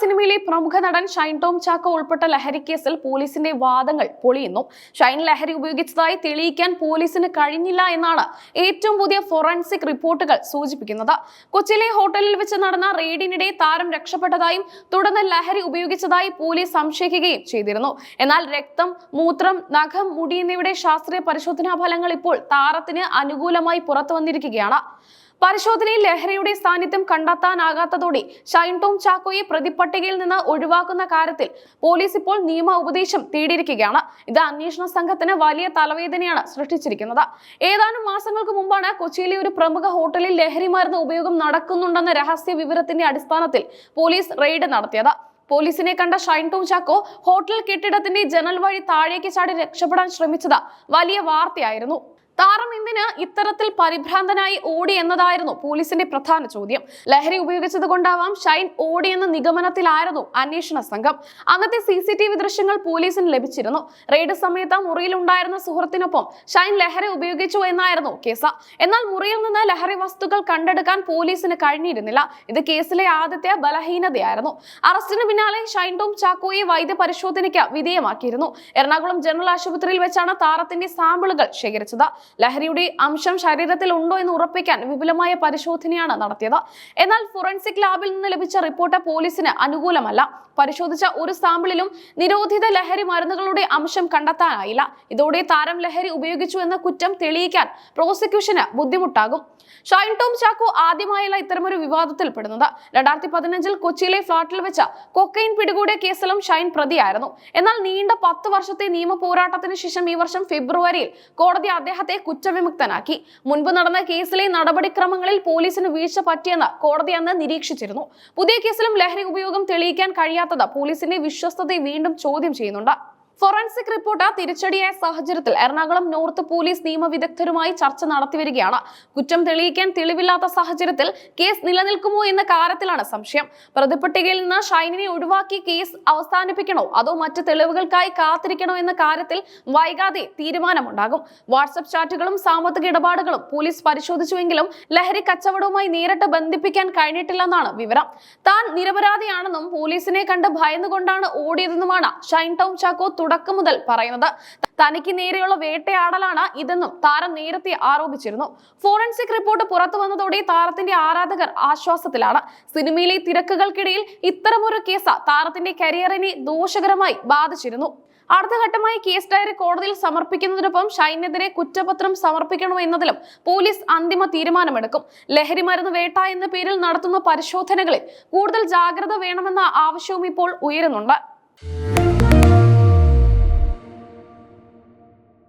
സിനിമയിലെ പ്രമുഖ നടൻ ഷൈൻ ടോം ചാക്കോ ഉൾപ്പെട്ട ലഹരി കേസിൽ പോലീസിന്റെ വാദങ്ങൾ പൊളിയുന്നു. ഷൈൻ ലഹരി ഉപയോഗിച്ചതായി തെളിയിക്കാൻ പോലീസിന് കഴിഞ്ഞില്ല എന്നാണ് ഏറ്റവും പുതിയ ഫോറൻസിക് റിപ്പോർട്ടുകൾ സൂചിപ്പിക്കുന്നത്. കൊച്ചിയിലെ ഹോട്ടലിൽ വെച്ച് നടന്ന റെയ്ഡിനിടെ താരം രക്ഷപ്പെട്ടതായും തുടർന്ന് ലഹരി ഉപയോഗിച്ചതായി പോലീസ് സംശയിക്കുകയും ചെയ്തിരുന്നു. എന്നാൽ രക്തം മൂത്രം നഖം മുടി എന്നിവയുടെ ശാസ്ത്രീയ പരിശോധനാ ഫലങ്ങൾ ഇപ്പോൾ താരത്തിന് അനുകൂലമായി പുറത്തു വന്നിരിക്കുകയാണ്. പരിശോധനയിൽ ലഹരിയുടെ സാന്നിധ്യം കണ്ടെത്താനാകാത്തതോടെ ഷൈൻ ടോം ചാക്കോയെ പ്രതിപട്ടികയിൽ നിന്ന് ഒഴിവാക്കുന്ന കാര്യത്തിൽ പോലീസ് ഇപ്പോൾ നിയമ ഉപദേശം തേടിയിരിക്കുകയാണ്. ഇത് അന്വേഷണ സംഘത്തിന് വലിയ തലവേദനയാണ് സൃഷ്ടിച്ചിരിക്കുന്നത്. ഏതാനും മാസങ്ങൾക്ക് മുമ്പാണ് കൊച്ചിയിലെ ഒരു പ്രമുഖ ഹോട്ടലിൽ ലഹരി മരുന്ന് ഉപയോഗം നടക്കുന്നുണ്ടെന്ന രഹസ്യ വിവരത്തിന്റെ അടിസ്ഥാനത്തിൽ പോലീസ് റെയ്ഡ് നടത്തിയത്. പോലീസിനെ കണ്ട ഷൈൻ ടോം ചാക്കോ ഹോട്ടൽ കെട്ടിടത്തിന്റെ ജനൽ വഴി താഴേക്ക് ചാടി രക്ഷപ്പെടാൻ ശ്രമിച്ചത് വലിയ വാർത്തയായിരുന്നു. താരം എന്തിന് ഇത്തരത്തിൽ പരിഭ്രാന്തനായി ഓടി എന്നതായിരുന്നു പോലീസിന്റെ പ്രധാന ചോദ്യം. ലഹരി ഉപയോഗിച്ചത് കൊണ്ടാവാം ഷൈൻ ഓടി എന്ന നിഗമനത്തിലായിരുന്നു അന്വേഷണ സംഘം. അന്നത്തെ സി സി ടി വി ദൃശ്യങ്ങൾ പോലീസിന് ലഭിച്ചിരുന്നു. റെയ്ഡ് സമയത്ത് മുറിയിലുണ്ടായിരുന്ന സുഹൃത്തിനൊപ്പം ഷൈൻ ലഹരി ഉപയോഗിച്ചു എന്നായിരുന്നു കേസ്. എന്നാൽ മുറിയിൽ നിന്ന് ലഹരി വസ്തുക്കൾ കണ്ടെടുക്കാൻ പോലീസിന് കഴിഞ്ഞിരുന്നില്ല. ഇത് കേസിലെ ആദ്യത്തെ ബലഹീനതയായിരുന്നു. അറസ്റ്റിന് പിന്നാലെ ഷൈൻ ടോം ചാക്കോയെ വൈദ്യ പരിശോധനയ്ക്ക് വിധേയമാക്കിയിരുന്നു. എറണാകുളം ജനറൽ ആശുപത്രിയിൽ വെച്ചാണ് താരത്തിന്റെ സാമ്പിളുകൾ ശേഖരിച്ചത്. ലഹരിയുടെ അംശം ശരീരത്തിൽ ഉണ്ടോ എന്ന് ഉറപ്പിക്കാൻ വിപുലമായ പരിശോധനയാണ് നടത്തിയത്. എന്നാൽ ഫോറൻസിക് ലാബിൽ നിന്ന് ലഭിച്ച റിപ്പോർട്ട് പോലീസിന് അനുകൂലമല്ല. പരിശോധിച്ച ഒരു സാമ്പിളിലും നിരോധിത ലഹരി മരുന്നുകളുടെ അംശം കണ്ടെത്താനായില്ല. ഇതോടെ താരം ലഹരി ഉപയോഗിച്ചു എന്ന കുറ്റം തെളിയിക്കാൻ പ്രോസിക്യൂഷന് ബുദ്ധിമുട്ടാകും. ഷൈൻ ടോം ചാക്കോ ആദ്യമായല്ല ഇത്തരമൊരു വിവാദത്തിൽ പെടുന്നത്. രണ്ടായിരത്തി പതിനഞ്ചിൽ കൊച്ചിയിലെ ഫ്ളാറ്റിൽ വെച്ച കൊക്കൈൻ പിടികൂടിയ കേസിലും ഷൈൻ പ്രതിയായിരുന്നു. എന്നാൽ നീണ്ട പത്ത് വർഷത്തെ നിയമ പോരാട്ടത്തിന് ശേഷം ഈ വർഷം ഫെബ്രുവരിയിൽ കോടതി അദ്ദേഹത്തെ കുറ്റവിമുക്തനാക്കി. മുൻപ് നടന്ന കേസിലെ നടപടിക്രമങ്ങളിൽ പോലീസിന് വീഴ്ച പറ്റിയെന്ന് കോടതി അന്ന് നിരീക്ഷിച്ചിരുന്നു. പുതിയ കേസിലും ലഹരി ഉപയോഗം തെളിയിക്കാൻ കഴിയാത്തത് പോലീസിന്റെ വിശ്വസ്തതയെ വീണ്ടും ചോദ്യം ചെയ്യുന്നുണ്ട്. ഫോറൻസിക് റിപ്പോർട്ട് തിരിച്ചടിയായ സാഹചര്യത്തിൽ എറണാകുളം നോർത്ത് പോലീസ് നിയമവിദഗ്ധരുമായി ചർച്ച നടത്തിവരികയാണ്. കുറ്റം തെളിയിക്കാൻ തെളിവില്ലാത്ത സാഹചര്യത്തിൽ കേസ് നിലനിൽക്കുമോ എന്ന കാര്യത്തിലാണ് സംശയം. പ്രതിപട്ടികയിൽ നിന്ന് ഷൈനിനെ ഒഴിവാക്കി കേസ് അവസാനിപ്പിക്കണോ? അതോ മറ്റ് തെളിവുകൾക്കായി കാത്തിരിക്കണോ എന്ന കാര്യത്തിൽ വൈകാതെ തീരുമാനമുണ്ടാകും. വാട്സപ്പ് ചാറ്റുകളും സാമ്പത്തിക ഇടപാടുകളും പോലീസ് പരിശോധിച്ചുവെങ്കിലും ലഹരി കച്ചവടവുമായി നേരിട്ട് ബന്ധിപ്പിക്കാൻ കഴിഞ്ഞിട്ടില്ലെന്നാണ് വിവരം. താൻ നിരപരാധിയാണെന്നും പോലീസിനെ കണ്ട് ഭയന്നുകൊണ്ടാണ് ഓടിയതെന്നുമാണ് ഷൈൻ ടൗൺ ചാക്കോ തുടക്കം മുതൽ പറയുന്നത്. തനിക്ക് നേരെയുള്ള വേട്ടയാടലാണ് ഇതെന്നും താരം നേരത്തെ ആരോപിച്ചിരുന്നു. ഫോറൻസിക് റിപ്പോർട്ട് പുറത്തു വന്നതോടെ താരത്തിന്റെ ആരാധകർ ആശ്വാസത്തിലാണ്. സിനിമയിലെ തിരക്കുകൾക്കിടയിൽ ഇത്തരമൊരു കേസ് താരത്തിന്റെ കരിയറിനെ ദോഷകരമായി ബാധിച്ചിരുന്നു. അടുത്ത ഘട്ടമായി കേസ് ഡയറി കോടതിയിൽ സമർപ്പിക്കുന്നതിനൊപ്പം ഷൈനെതിരെ കുറ്റപത്രം സമർപ്പിക്കണമെന്നതിലും പോലീസ് അന്തിമ തീരുമാനമെടുക്കും. ലഹരി മരുന്ന് വേട്ട എന്ന പേരിൽ നടത്തുന്ന പരിശോധനകളിൽ കൂടുതൽ ജാഗ്രത വേണമെന്ന ആവശ്യവും ഇപ്പോൾ ഉയരുന്നുണ്ട്.